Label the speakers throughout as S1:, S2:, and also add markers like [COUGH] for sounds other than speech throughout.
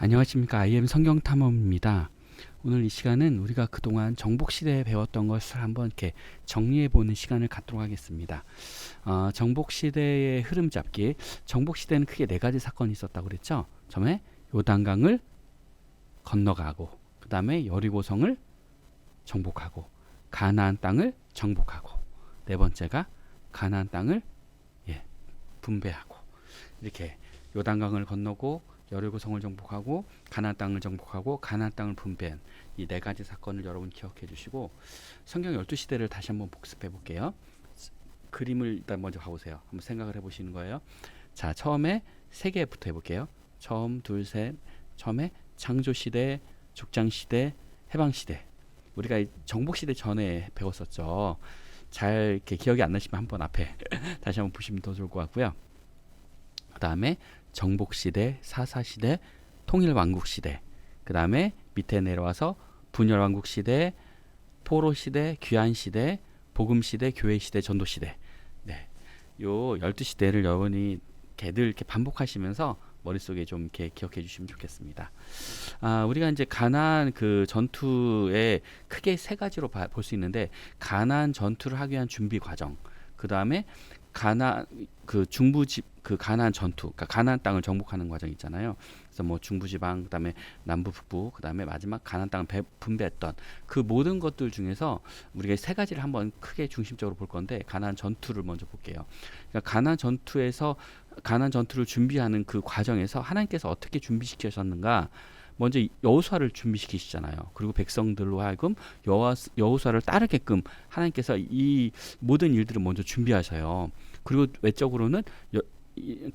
S1: 안녕하십니까 IM 성경 탐험입니다. 오늘 이 시간은 우리가 그동안 정복 시대에 배웠던 것을 한번 이렇게 정리해 보는 시간을 갖도록 하겠습니다. 어, 정복 시대의 흐름 잡기. 정복 시대는 크게 네 가지 사건이 있었다고 그랬죠. 처음에 요단강을 건너가고, 그 다음에 여리고성을 정복하고, 가나안 땅을 정복하고, 네 번째가 가나안 땅을 예, 분배하고 이렇게 요단강을 건너고 여리고성을 정복하고 가나안 땅을 정복하고 가나안 땅을 분배한 이 네 가지 사건을 여러분 기억해 주시고 성경 12시대를 다시 한번 복습해 볼게요. 그림을 일단 먼저 가보세요. 한번 생각을 해 보시는 거예요. 자, 처음에 세 개부터 해 볼게요. 처음 둘 셋. 처음에 창조 시대, 죽장 시대, 해방 시대. 우리가 이 정복 시대 전에 배웠었죠. 잘 이렇게 기억이 안 나시면 한번 앞에 [LAUGHS] 다시 한번 보시면 더 좋을 것 같고요. 그 다음에 정복 시대, 사사 시대, 통일 왕국 시대. 그 다음에 밑에 내려와서 분열 왕국 시대, 포로 시대, 귀한 시대, 복음 시대, 교회 시대, 전도 시대. 네. 요 12시대를 여러분이 걔들 이렇게 반복하시면서 머릿속에 좀 이렇게 기억해 주시면 좋겠습니다. 아, 우리가 이제 가나안 그 전투에 크게 세 가지로 볼 수 있는데 가나안 전투를 하기 위한 준비 과정. 그 다음에 가나 그 중부지 그 가나안 전투, 그러니까 가나안 땅을 정복하는 과정 있잖아요. 그래서 뭐 중부지방, 그다음에 남부 북부, 그다음에 마지막 가나안 땅을 배, 분배했던 그 모든 것들 중에서 우리가 세 가지를 한번 크게 중심적으로 볼 건데 가나안 전투를 먼저 볼게요. 그러니까 가나안 전투에서 가나안 전투를 준비하는 그 과정에서 하나님께서 어떻게 준비시키셨는가? 먼저 여호수아를 준비시키시잖아요. 그리고 백성들로 하여금 여호수아를 따르게끔 하나님께서 이 모든 일들을 먼저 준비하셔요. 그리고 외적으로는 여,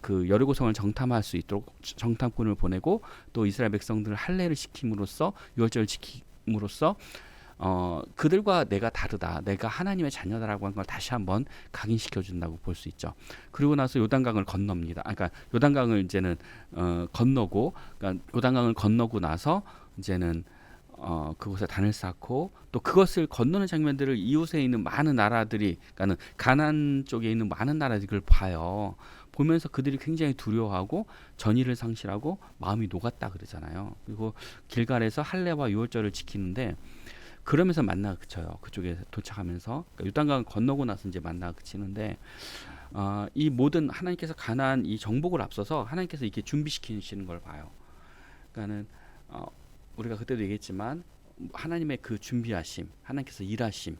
S1: 그 여리고성을 정탐할 수 있도록 정탐꾼을 보내고 또 이스라엘 백성들을 할례를 시킴으로써 유월절을 지킴으로써 어 그들과 내가 다르다 내가 하나님의 자녀다라고 한 걸 다시 한번 각인시켜 준다고 볼 수 있죠 그리고 나서 요단강을 건넙니다 아, 그러니까 요단강을 이제는 어 건너고 그러니까 요단강을 건너고 나서 이제는 어, 그곳에 단을 쌓고 또 그것을 건너는 장면들을 이웃에 있는 많은 나라들이 그러니까는 가난 쪽에 있는 많은 나라들이 그걸 봐요. 보면서 그들이 굉장히 두려워하고 전의를 상실하고 마음이 녹았다 그러잖아요. 그리고 길갈에서 할례와 유월절을 지키는데 그러면서 만나 그쳐요. 그쪽에 도착하면서 그러니까 유단강 건너고 나서 이제 만나 그치는데 어, 이 모든 하나님께서 가난 이 정복을 앞서서 하나님께서 이렇게 준비시키시는 걸 봐요. 그러니까는 어, 우리가 그때도 얘기했지만 하나님의 그 준비하심, 하나님께서 일하심.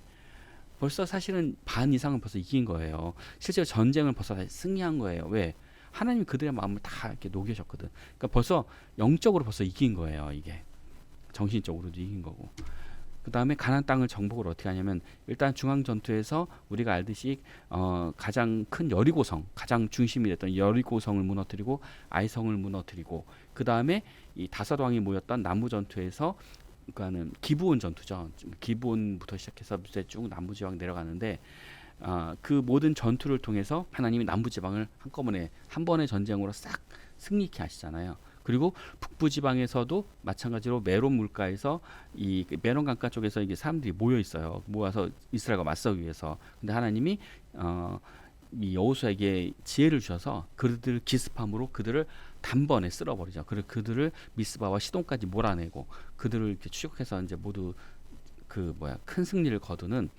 S1: 벌써 사실은 반 이상은 벌써 이긴 거예요. 실제로 전쟁을 벌써 승리한 거예요. 왜? 하나님이 그들의 마음을 다 이렇게 녹여셨거든. 그러니까 벌써 영적으로 벌써 이긴 거예요. 이게 정신적으로도 이긴 거고. 그 다음에 가난 땅을 정복을 어떻게 하냐면 일단 중앙 전투에서 우리가 알듯이 어, 가장 큰 여리고성, 가장 중심이 됐던 여리고성을 무너뜨리고 아이성을 무너뜨리고 그 다음에 이 다섯 왕이 모였던 남부 전투에서 그러니까는 기부온 전투죠. 기부온부터 시작해서 밑에 쭉 남부 지방 내려가는데 어, 그 모든 전투를 통해서 하나님이 남부 지방을 한꺼번에 한 번의 전쟁으로 싹 승리케 하시잖아요. 그리고 북부 지방에서도 마찬가지로 메론 물가에서 이 메론 강가 쪽에서 이게 사람들이 모여 있어요. 모아서 이스라엘과 맞서기 위해서. 근데 하나님이 어, 이 여호수에게 지혜를 주셔서 그들을 기습함으로 그들을 단번에 쓸어버리죠. 그리고 그들을 미스바와 시돈까지 몰아내고 그들을 이렇게 추격해서 이제 모두 그 뭐야 큰 승리를 거두는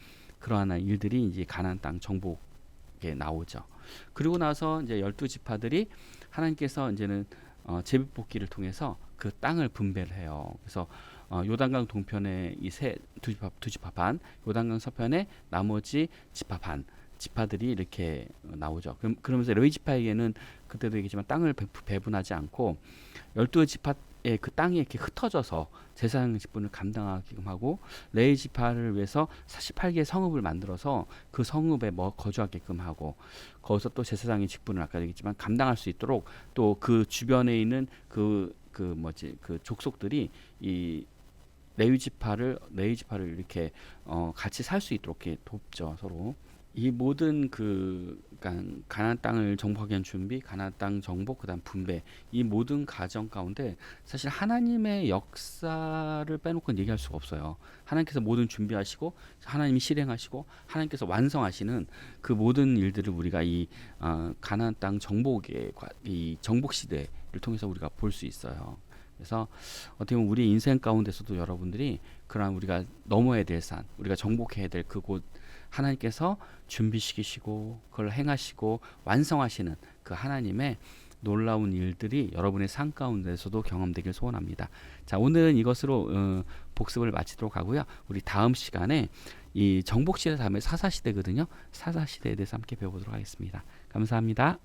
S1: 그러한 일들이 이제 가나안 땅 정복에 나오죠. 그리고 나서 이제 열두 지파들이 하나님께서 이제는 어, 제비뽑기를 통해서 그 땅을 분배를 해요. 그래서 어, 요단강 동편에 이세두 지파 두 지파 반, 요단강 서편에 나머지 반 지파들이 이렇게 나오죠. 그럼 그러면서 레위 지파에게는 그때도 얘기지만 땅을 배분하지 않고 열두 지파 의그 땅이 이렇게 흩어져서 제사장 직분을 감당하게끔 하고 레위 지파를 위해서 48개의 성읍을 만들어서 그 성읍에 뭐 거주하게끔 하고 거기서 또 제사장의 직분을 아까 얘기했지만 감당할 수 있도록 또 그 주변에 있는 그그 그 뭐지 그 족속들이 이 레위 지파를 레위 지파를 이렇게 어 같이 살 수 있도록 이렇게 돕죠 서로. 이 모든 그 그러니까 가나안 땅을 정복하기 위한 준비, 가나안 땅 정복, 그다음 분배 이 모든 과정 가운데 사실 하나님의 역사를 빼놓고 얘기할 수가 없어요. 하나님께서 모든 준비하시고 하나님이 실행하시고 하나님께서 완성하시는 그 모든 일들을 우리가 이 어, 가나안 땅 정복의 이 정복 시대를 통해서 우리가 볼 수 있어요. 그래서 어떻게 보면 우리 인생 가운데서도 여러분들이 그러한 우리가 넘어야 될 산, 우리가 정복해야 될 그곳 하나님께서 준비시키시고 그걸 행하시고 완성하시는 그 하나님의 놀라운 일들이 여러분의 삶 가운데서도 경험되길 소원합니다. 자, 오늘은 이것으로 어, 복습을 마치도록 하고요. 우리 다음 시간에 이 정복 시대 다음에 사사 시대거든요. 사사 시대에 대해서 함께 배워보도록 하겠습니다. 감사합니다.